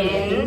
Amém.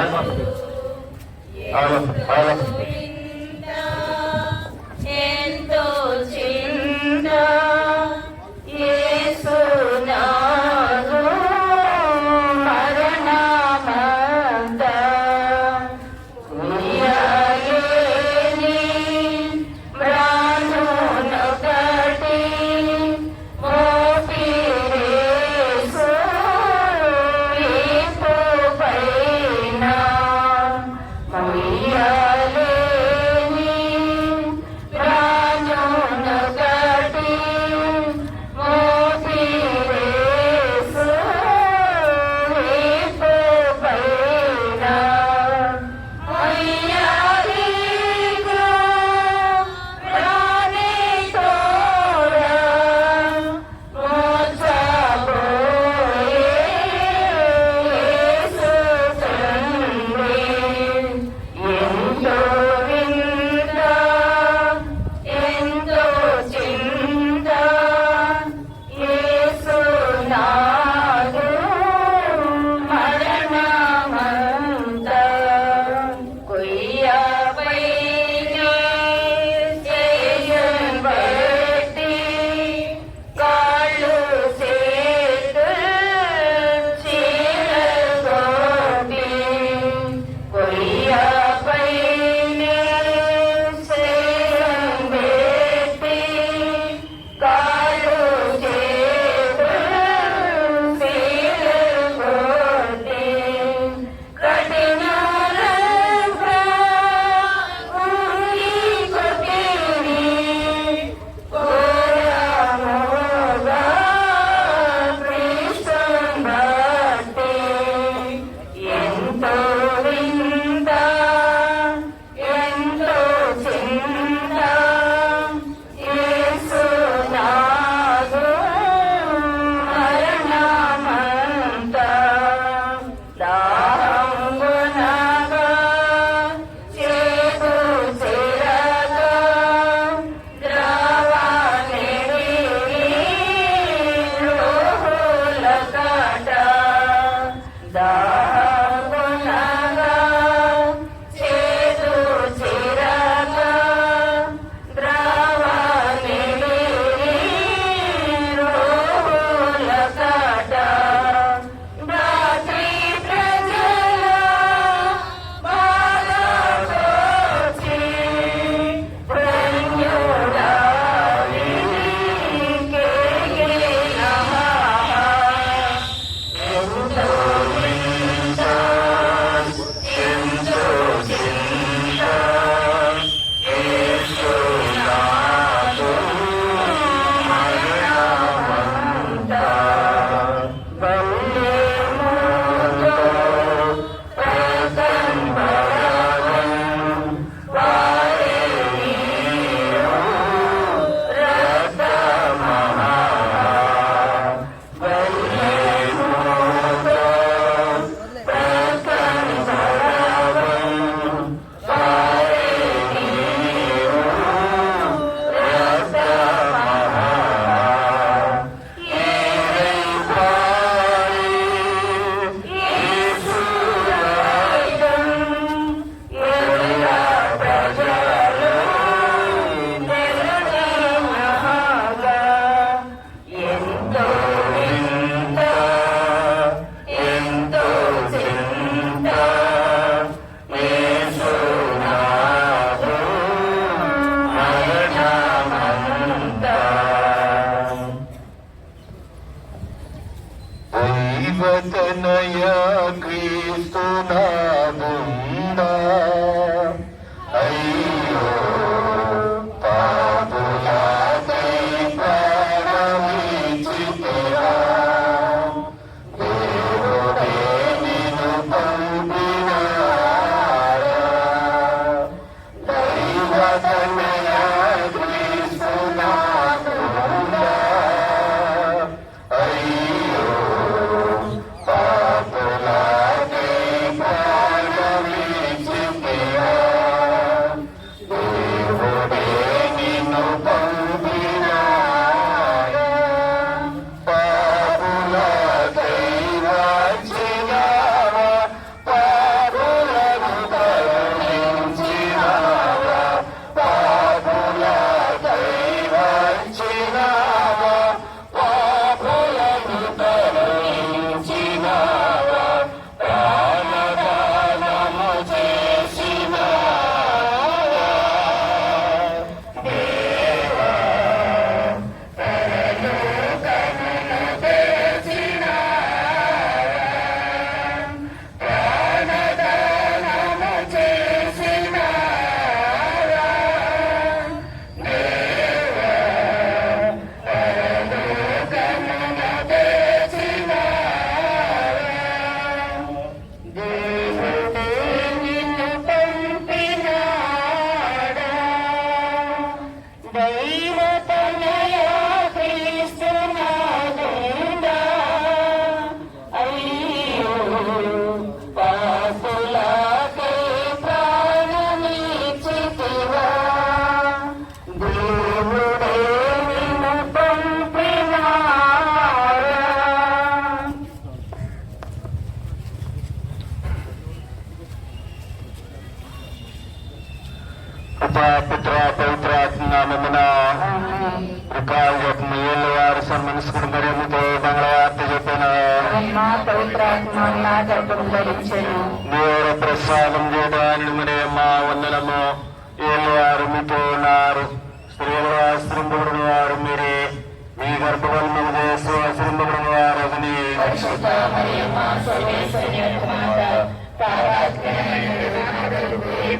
a, a,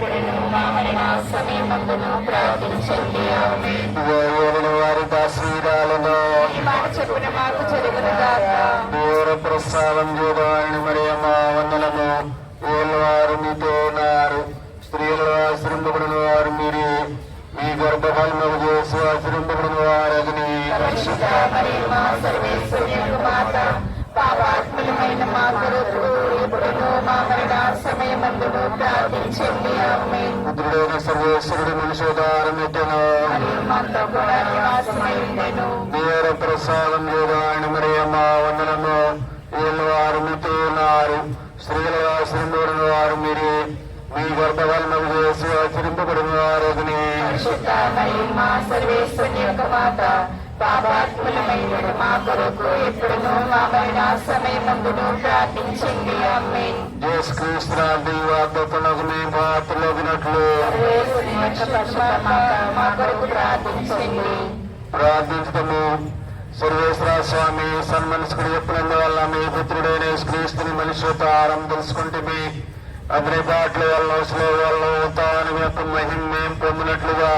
కొరకు ఇప్పుడును మా మరణ సమయమందును ప్రార్థించండి ఆమేన్. ఏలిన వారి దాసీరాలను ఈ మాట చెప్పిన మాకు జరుగును గాక దేవుడు ప్రసాదం చేయడానికి మరియమ్మ వందనము ఏళ్ళ వారు మీతో ఉన్నారు స్త్రీలు ఆశ్రయింపబడిన వారు మీరే మీ గర్భఫలము చేసి ఆశ్రయింపబడిన వారు అదని పరిశుద్ధ మరియమ్మ సర్వేశ్వరి యొక్క మాత పాపాత్మలమైన మా కొరకు ఇప్పుడును మా మరణ సమయమందును ప్రార్థించండి ఆమేన్. పుత్రుడైన సర్వేశ్వరుడు మనుషోదారం ఎట్టను మరియు మాతో కూడా నివాసమై ఉండెను దేవుడు ప్రసాదం చేయడానికి మరియమ్మ వందనము ఏళ్ళ వారు మీతో ఉన్నారు స్త్రీలు ఆశ్రయింపబడిన వారు మీరే మీ గర్భఫలము చేసి ఆశ్రయింపబడిన వారు అదని పరిశుద్ధ మరియమ్మ సర్వేశ్వరి యొక్క మాత పాపాత్ములమైన మా కొరకు ఎప్పుడును మా మరణ సమయమందును ప్రార్థించండి ఆమేన్ క్రీస్తునాథి మీ మా కొరకు ప్రార్థించండి ప్రార్థించటము సర్వేశ్వర స్వామి సన్మనస్కుడు చెప్పినందువల్ల మీ పుత్రుడైన క్రీస్తుని ఆరం తెలుసుకుంటే మీ అగ్ని వల్ల స్లో వల్ల తాను యొక్క మహిమ మేము పొందినట్లుగా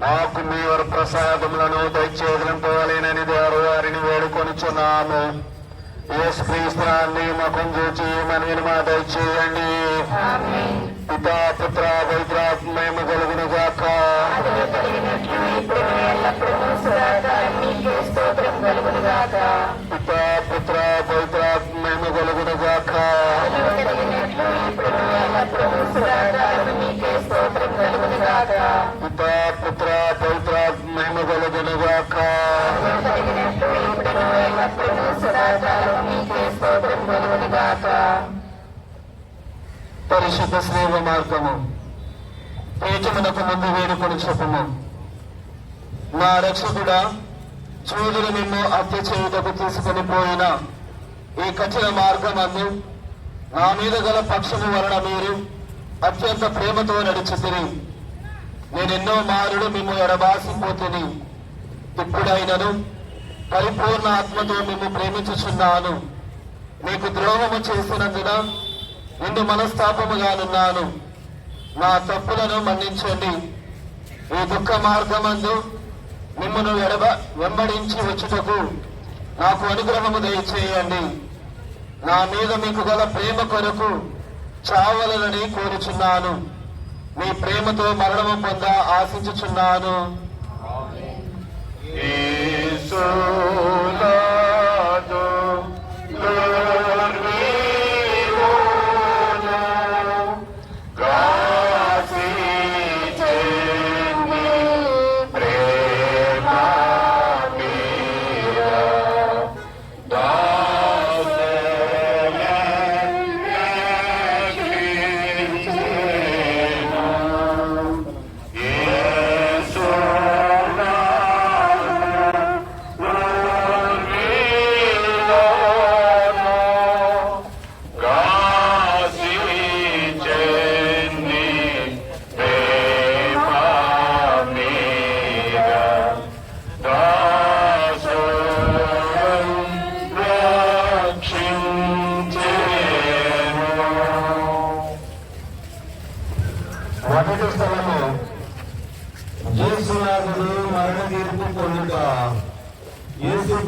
మాకు మీ వర ప్రసాదములను దయచేదలింపవలేనని దేవరు వారిని వేడుకొనిచున్నాము. యేసు క్రీస్తునాన్ని మకం చూచి మనవిని మా దయచేయండి పితా పుత్ర పవిత్రాత్మేమ కలుగును గాక పరిశుద్ధ శ్రీవ మార్గము. పేచమునకు ముందు వేడుకొని చెప్పము? నా రక్షకుడా చూదుడు నిన్ను హత్య చేయుటకు తీసుకొని పోయిన ఈ కఠిన మార్గమందు నా మీద గల పక్షము వలన మీరు అత్యంత ప్రేమతో నడిచితిరి. నేనెన్నో మారుడు మిమ్ము ఎడబాసిపోతిని. ఇప్పుడైనను పరిపూర్ణ ఆత్మతో మిమ్ము ప్రేమించుచున్నాను. మీకు ద్రోహము చేసినందున నిన్ను మనస్తాపముగానున్నాను. నా తప్పులను మన్నించండి. ఈ దుఃఖ మార్గమందు మిమ్మను ఎడబ వెంబడించి వచ్చుటకు నాకు అనుగ్రహము దయచేయండి. నా మీద మీకు గల ప్రేమ కొరకు చావలనని కోరుచున్నాను. మీ ప్రేమతో మరణము పొంద ఆశించుచున్నాను.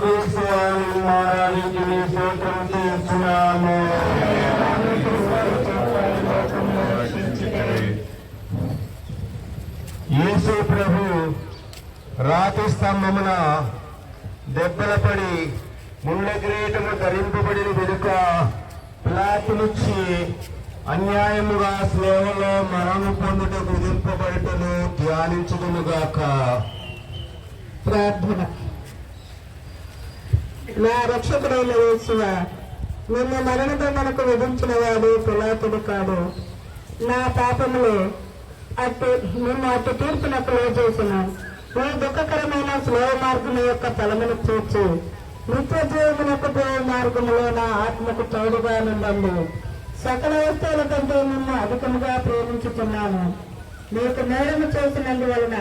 యేసుక్రీస్తు స్తోత్రం చేస్తున్నాము యేసు ప్రభు రాతి స్తంభమున దెబ్బలపడి ముళ్ళ కిరీటము ధరింపబడిన వెనుక ప్లాతునిచ్చి అన్యాయముగా సేవలో మరణం పొందుటకు విధింపబడుటను ధ్యానించుకునుగాక. ప్రార్థన. నా రక్షకుడైన యేసువ నిన్ను మరణదండనకు విధించిన వాడు పిలాతుడు కాడు. నా పాపములు అటు నిన్ను అటు తీర్పునకు చేసిన ఈ దుఃఖకరమైన స్లో మార్గం యొక్క ఫలమును చూచి నిత్య జీవమునకు పోయే మార్గములో నా ఆత్మకు తోడుగా నుండండి. సకల వస్తువుల కంటే నిన్ను అధికముగా ప్రేమించుతున్నాను నీకు నేరము చేసినందువలన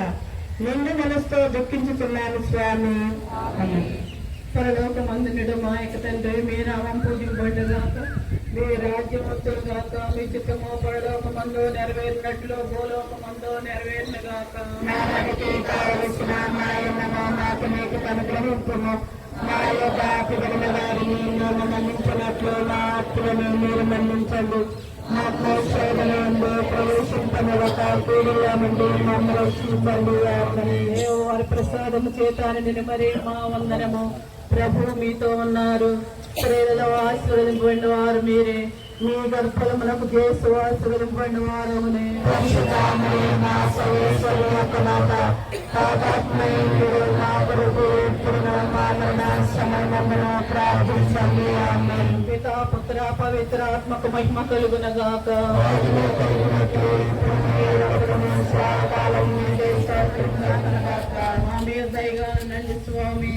నిన్ను మనసుతో దుఃఖించుతున్నాను స్వామి. అని పరలోకమందునుడు మా యొక్క తండ్రి మీ నామం పూజింపబడుగాక మీ రాజ్యం వచ్చుగాక మీ చిత్తము పరలోకమందు నెరవేరినట్లు భూలోకమందు నెరవేరినగాక మన్నించినట్లు నా ఆత్మలను మీరు మన్నించండి. నాకు శోధన నుండి ప్రవేశింపనివ్వక పీడిలో నుండి మమ్మల్ని రక్షించండి వారి ప్రసాదము చేత నిన్ను మరి మా వందనము. ప్రభు మీతో ఉన్నారు. స్త్రీలలో ఆశీర్వదింపబడిన వారు మీరే. మీ గర్భమునకు చేసు ఆశీర్వదింపబడిన వారు పితా పుత్ర పవిత్ర ఆత్మకు మహిమ కలుగునగాక. మా మీద దయగా నండి స్వామి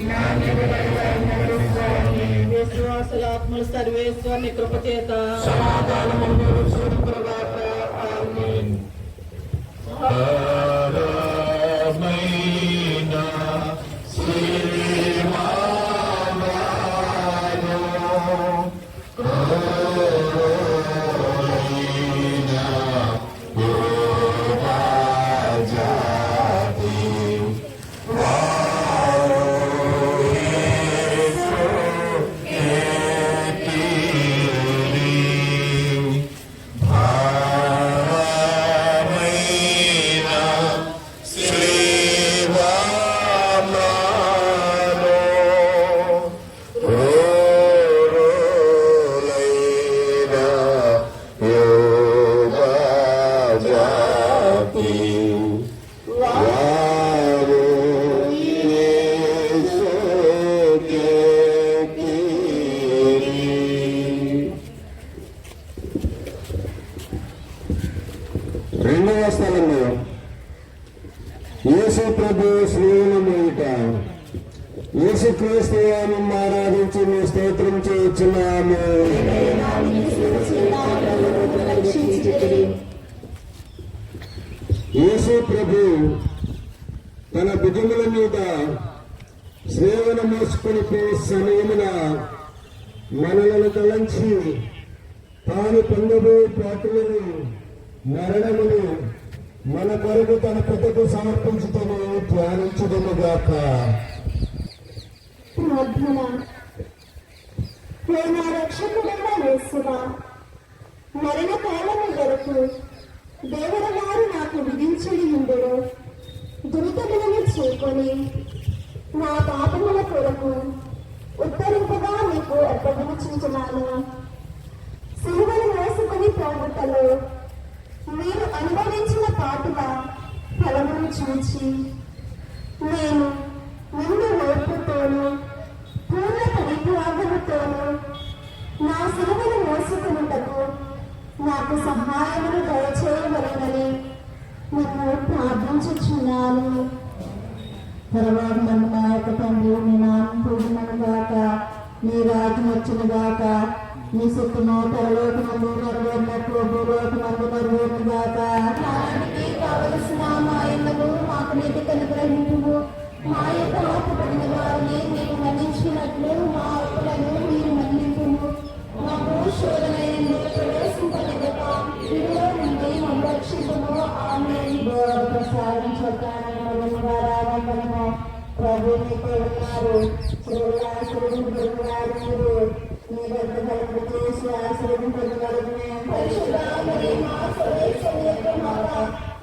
విశ్వాసుల ఆత్మలు సర్వేశ్వరుని కృప చేత స్థలంలో యేసు ప్రభు స్నేహం యేసు క్రీస్తు ఆరాధించి మీ స్తోత్రం చేస్తున్నాము యేసు ప్రభు తన భుజముల మీద సేవన మోసుకొని పోయే సమయమున మనలను తలంచి తాను పొందబోయే పాత్రలను మరణమును మన కొరకు తన పెద్దకు సమర్పించుటను ధ్యానించదముగాక. ప్రార్థన. నేను నా రక్షకుడైన యేసువా మరణ కాలము వరకు దేవుడు వారు నాకు విధించడి ఉండడు దురితములను చేకొని నా పాపముల కొరకు ఉత్తరింపుగా మీకు అర్పణించుతున్నాను సిలువను వేసుకుని పోగొట్టలో మీరు అనుభవించిన పాటుల ఫలమును చూచి నేను ముందు ఓర్పుతోను పూర్ణ పరిత్యాగముతోను నా సిలువను మోసుకున్నటకు నాకు సహాయమును దయచేయవలనని నిన్ను ప్రార్థించుచున్నాను. తర్వాత నన్ను నా యొక్క తండ్రి మీ నామం పూర్ణను గాక మీ రాజు వచ్చిన గాక నీ సుఖము పరలోకమందు నెరవేరినట్లు భూలోకమందు నెరవేరును గాక కావలసిన మా మాకు నీటి అనుగ్రహించుము మా యొక్క ఆపబడిన వారిని మన్నించినట్లు మా అప్పులను మీరు మన్నింపుము మాకు శోధన ప్రవేశింపనిదక ఇదిలో నుండి మమ్మ రక్షించుము ఆమె ప్రసాదం చెప్పాను ప్రభు మీతో ఉన్నారు స్త్రీలు ఆశీర్వదింపబడినారు మీరు మీ గర్భ ఫలము చేసి ఆశీర్వదింపబడును పరిశుద్ధ మరియు మా సర్వేశ్వరి యొక్క మాత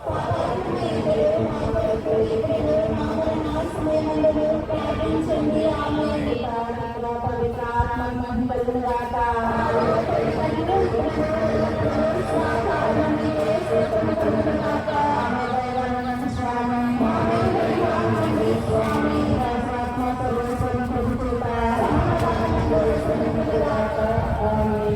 పాపాత్మయుడు మా కొరకు ఇప్పుడు మా మరణ సమయమందు ప్రార్థించండి ఆమె పవిత్ర ఆత్మ మహిమలు గాక Om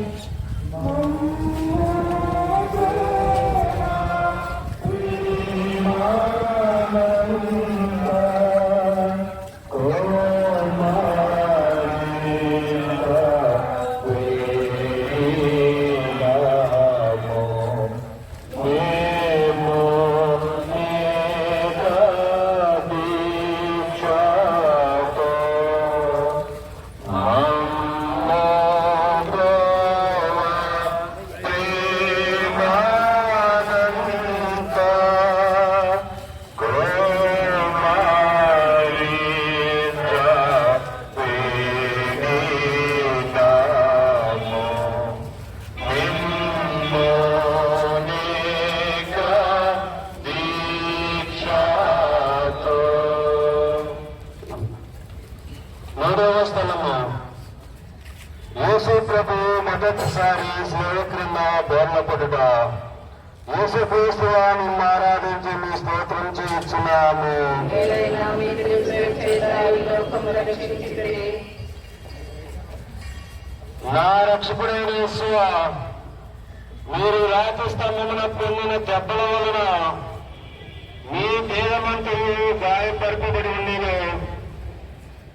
దేహమంతా గాయపరపబడి ఉండేను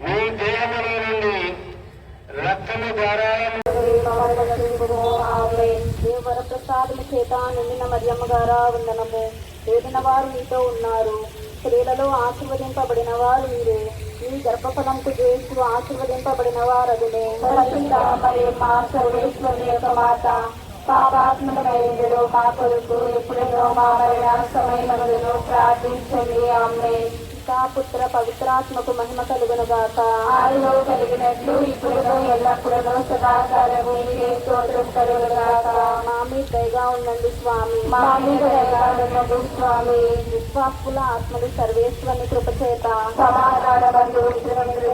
మీ దేహములో నుండి రక్తము ధారాలను దేవర ప్రసాదము చేత నిండిన మరియమ్మ గారా వందనము. ఏదిన వారు మీతో ఉన్నారు. స్త్రీలలో ఆశీర్వదింపబడిన వారు మీరే. మీ గర్భఫలంకు చేస్తూ ఆశీర్వదింపబడిన వారు అదునే మరియు మా సర్వేశ్వరి యొక్క మాత. పాపాత్మకమైనడు మా కొరకు ఎప్పుడైనా మా మరణ సమయమందును ప్రార్థించండి. ఆమె పితా పుత్ర పవిత్రాత్మకు మహిమ కలుగును గాక. ఆదిలో కలిగినట్లు ఇప్పుడు ఎల్లప్పుడూ సదాకాలము స్తోత్రం కలుగును గాక. మా మీద దయగా ఉండండి స్వామి. మా మీద దయగా ఉండండి స్వామి. విశ్వాసుల ఆత్మలు సర్వేశ్వరుని కృప చేత సమాధాన పాపులైన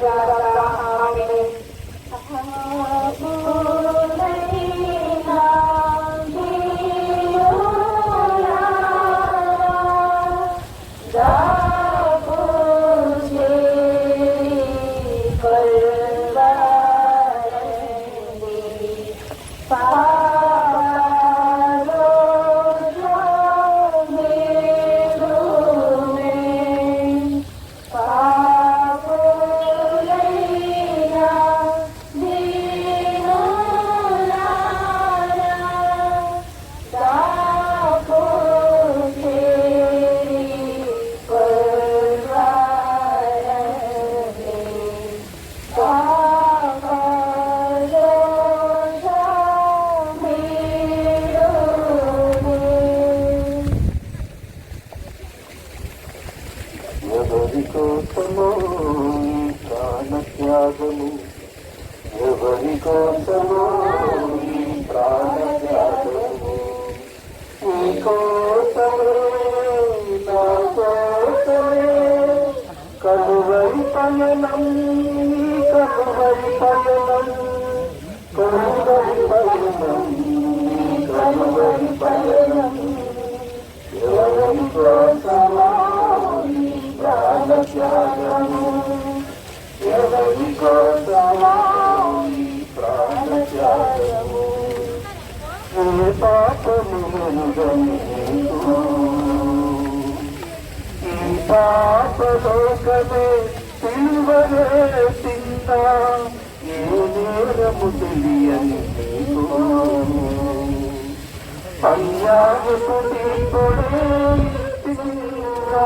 పాపలోకమే పిలువరేసిందా ఏ నేరము తెలియని పయ్యాకు తీర్పుడే తిన్నా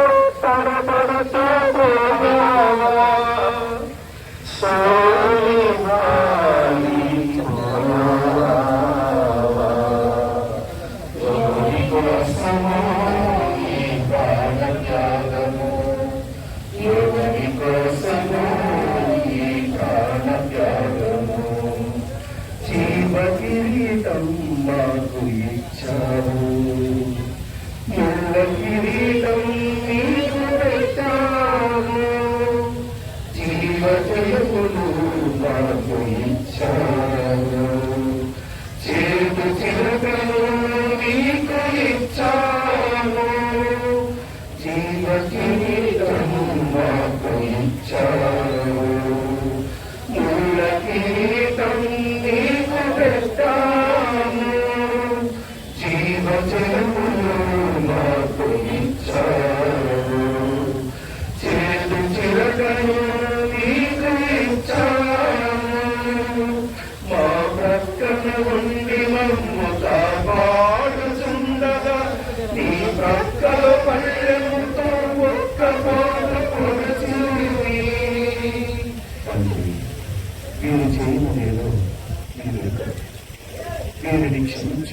Benediction.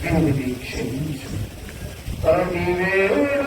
Benediction. Benediction.